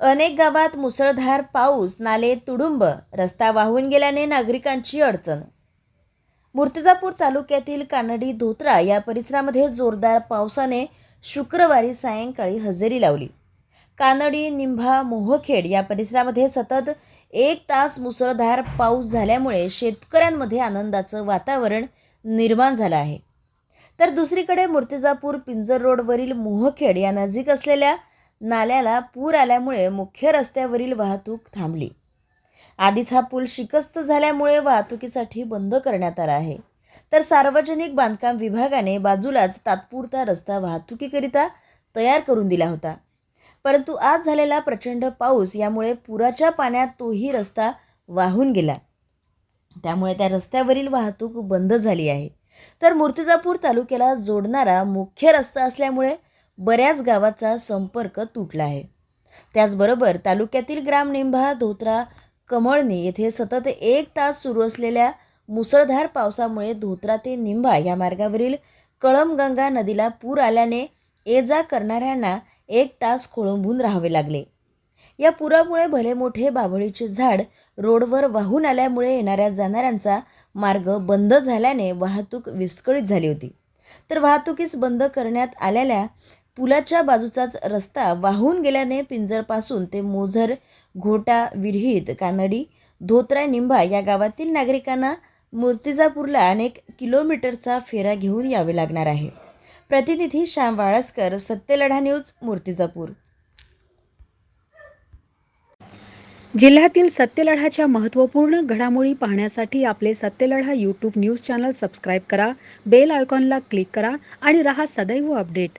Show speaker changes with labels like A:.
A: अनेक गावात मुसळधार पाऊस नाले तुडुंब रस्ता वाहून गेल्याने नागरिकांची अडचण. मूर्तिजापूर तालुक्यातील कानडी धोत्रा या परिसरामध्ये जोरदार पावसाने शुक्रवारी सायंकाळी हजेरी लावली. कानडी निंभा मोहखेड या परिसरामध्ये सतत एक तास मुसळधार पाऊस झाल्यामुळे शेतकऱ्यांमध्ये आनंदाचं वातावरण निर्माण झालं आहे. तर दुसरीकडे मूर्तिजापूर पिंजर रोडवरील मोहखेड या नजीक असलेल्या नाल्याला पूर आल्यामुळे मुख्य रस्त्यावरील वाहतूक थांबली. आधीच हा पूल शिकस्त झाल्यामुळे वाहतुकीसाठी बंद करण्यात आला आहे. तर सार्वजनिक बांधकाम विभागाने बाजूलाच तात्पुरता रस्ता वाहतुकीकरिता तयार करून दिला होता. परंतु आज झालेला प्रचंड पाऊस यामुळे पुराच्या पाण्यात तोही रस्ता वाहून गेला. त्यामुळे त्या रस्त्यावरील वाहतूक बंद झाली आहे. तर मूर्तिजापूर तालुक्याला जोडणारा मुख्य रस्ता असल्यामुळे बऱ्याच गावाचा संपर्क तुटला आहे. त्याचबरोबर तालुक्यातील ग्राम निंभा धोत्रा कमळणी येथे सतत एक तास सुरू असलेल्या मुसळधार पावसामुळे धोत्रा ते निंभा या मार्गावरील कळमगंगा नदीला पूर आल्याने ये जा करणाऱ्यांना एक तास खोळंबून राहावे लागले. या पुरामुळे भले मोठे बाभळीचे झाड रोडवर वाहून आल्यामुळे येणाऱ्या जाणाऱ्यांचा मार्ग बंद झाल्याने वाहतूक विस्कळीत झाली होती. तर वाहतुकीस बंद करण्यात आलेल्या पुलाच्या बाजूचाच रस्ता वाहून गेल्याने पिंजरपासून ते मोझर घोटा विरहित कानडी धोत्रा निंभा या गावातील नागरिकांना मूर्तिजापूरला अनेक किलोमीटरचा फेरा घेऊन यावे लागणार आहे. प्रतिनिधी श्याम वाळसकर सत्यलढा न्यूज मूर्तिजापूर
B: जिल्ह्यातील सत्यलढाच्या महत्त्वपूर्ण घडामोडी पाहण्यासाठी आपले Satyaladha YouTube news channel subscribe करा बेल आयकॉनला क्लिक करा आणि रहा सदैव अपडेट.